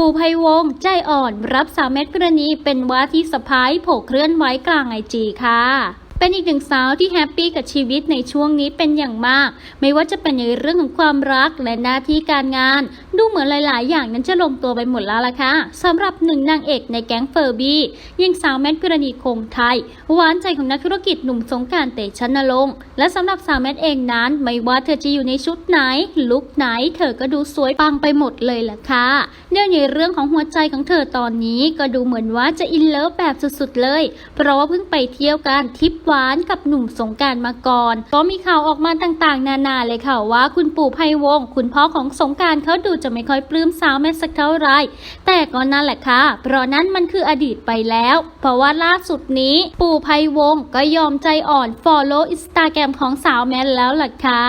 ปูไพวงใจอ่อนรับสาวแมทพิรณีเป็นว่าที่สะพ้ายโผล่เคลื่อนไหวกลางไอจีค่ะเป็นอีกหนึ่งสาวที่แฮปปี้กับชีวิตในช่วงนี้เป็นอย่างมาก ไม่ว่าจะเป็นในเรื่องของความรักและหน้าที่การงานดูเหมือนหลาย ๆ อย่างนั้นจะลงตัวไปหมดแล้วล่ะค่ะสำหรับหนึ่งนางเอกในแก๊งเฟอร์บี้ยังสาวแมทพิรณีคงไทย หวานใจของนักธุรกิจหนุ่มสงการเตชะนรงค์และสำหรับสาวแมทเองนั้นไม่ว่าเธอจะอยู่ในชุดไหน ลุคไหน เธอก็ดูสวยปังไปหมดเลยล่ะค่ะเนื่องในเรื่องของหัวใจของเธอตอนนี้ก็ดูเหมือนว่าจะอินเลิฟแบบสุด ๆ เลย เพราะว่าเพิ่งไปเที่ยวกันทริปหวานกับหนุ่มสงการมาก่อน ก็มีข่าวออกมาต่าง ๆ นานาเลยค่ะว่า คุณปู่ไพวงศ์คุณพ่อของสงการเขาดูจะไม่ค่อยปลื้มสาวแม่สักเท่าไหรแต่ก็นั่นแหละค่ะ เพราะนั้นมันคืออดีตไปแล้ว เพราะว่าล่าสุดนี้ ปู่ไพวงก็ยอมใจอ่อน follow อินสตาแกรมของสาวแม่แล้วล่ะค่ะ